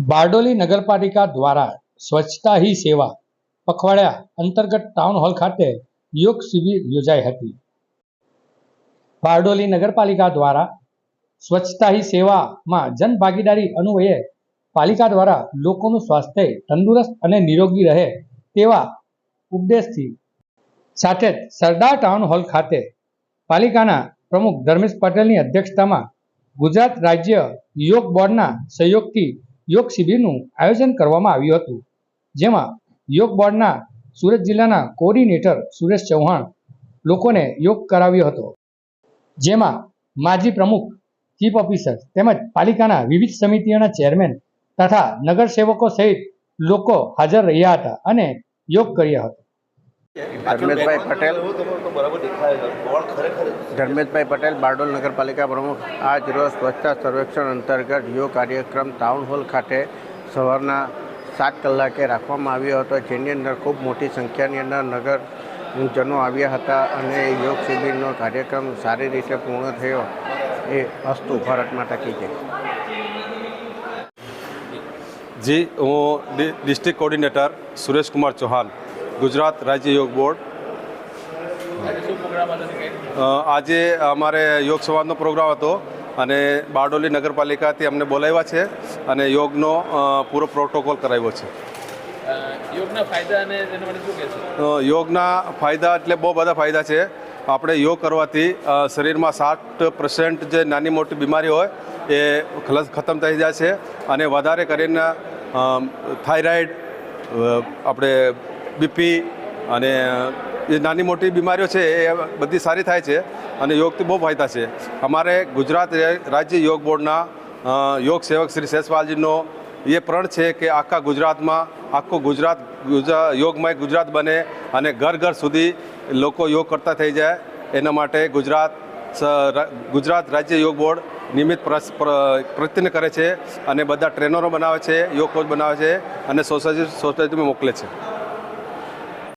બારડોલી નગરપાલિકા દ્વારા સ્વચ્છતા હી સેવા પખવાડિયા અંતર્ગત ટાઉન હોલ ખાતે યોગ શિબિર યોજાઈ હતી. બારડોલી નગરપાલિકા દ્વારા સ્વચ્છતા હી સેવામાં જનભાગીદારી અન્વયે પાલિકા દ્વારા લોકોનું સ્વાસ્થ્ય તંદુરસ્ત અને નિરોગી રહે તેવા ઉપદેશથી સાથે જ સરદાર ટાઉન હોલ ખાતે પાલિકાના પ્રમુખ ધર્મેશ પટેલની અધ્યક્ષતામાં ગુજરાત રાજ્ય યોગ બોર્ડના સહયોગથી યોગ શિબિરનું આયોજન કરવામાં આવ્યું હતું, જેમાં યોગ બોર્ડના સુરત જિલ્લાના કોઓર્ડિનેટર સુરેશ ચૌહાણ લોકોને યોગ કરાવ્યો હતો. જેમાં માજી પ્રમુખ, ચીફ ઓફિસર તેમજ પાલિકાના વિવિધ સમિતિઓના ચેરમેન તથા નગરસેવકો સહિત લોકો હાજર રહ્યા હતા અને યોગ કર્યા હતા. ધર્મેશભાઈ પટેલ. ધર્મેશભાઈ પટેલ બારડોલ નગરપાલિકા પ્રમુખ. આજ રોજ સ્વચ્છતા સર્વેક્ષણ અંતર્ગત યોગ કાર્યક્રમ ટાઉન હોલ ખાતે સવારના સાત કલાકે રાખવામાં આવ્યો હતો જેની અંદર ખૂબ મોટી સંખ્યાની અંદર નગરજનો આવ્યા હતા અને યોગ શિબિરનો કાર્યક્રમ સારી રીતે પૂર્ણ થયો. એ અસ્તુ ભારત માતા કી જય. જી હું ડિસ્ટ્રિક્ટ કોર્ડિનેટર સુરેશકુમાર ચૌહાણ. ગુજરાત રાજ્ય યોગ બોર્ડ. આજે અમારે યોગ સંવાદનો પ્રોગ્રામ હતો અને બારડોલી નગરપાલિકાથી અમને બોલાવ્યા છે અને યોગનો પૂરો પ્રોટોકોલ કરાવ્યો છે. યોગના ફાયદા એટલે બહુ બધા ફાયદા છે. આપણે યોગ કરવાથી શરીરમાં સાઠ પર્સન્ટ જે નાની મોટી બીમારી હોય એ ખલસ ખતમ થઈ જાય છે અને વધારે કરીને થાઇરોઇડ આપણે બીપી અને એ નાની મોટી બીમારીઓ છે, એ બધી સારી થાય છે અને યોગથી બહુ ફાયદા છે. અમારે ગુજરાત રાજ્ય યોગ બોર્ડના યોગ સેવક શ્રી શેષપાલજીનો એ પ્રણ છે કે આખા ગુજરાતમાં, આખું ગુજરાત યોગમય ગુજરાત બને અને ઘર ઘર સુધી લોકો યોગ કરતા થઈ જાય. એના માટે ગુજરાત ગુજરાત રાજ્ય યોગ બોર્ડ નિયમિત પ્ર- પ્રયત્ન કરે છે અને બધા ટ્રેનરો બનાવે છે, યોગ કોચ બનાવે છે અને સોસાયટી, સોસાયટીમાં મોકલે છે.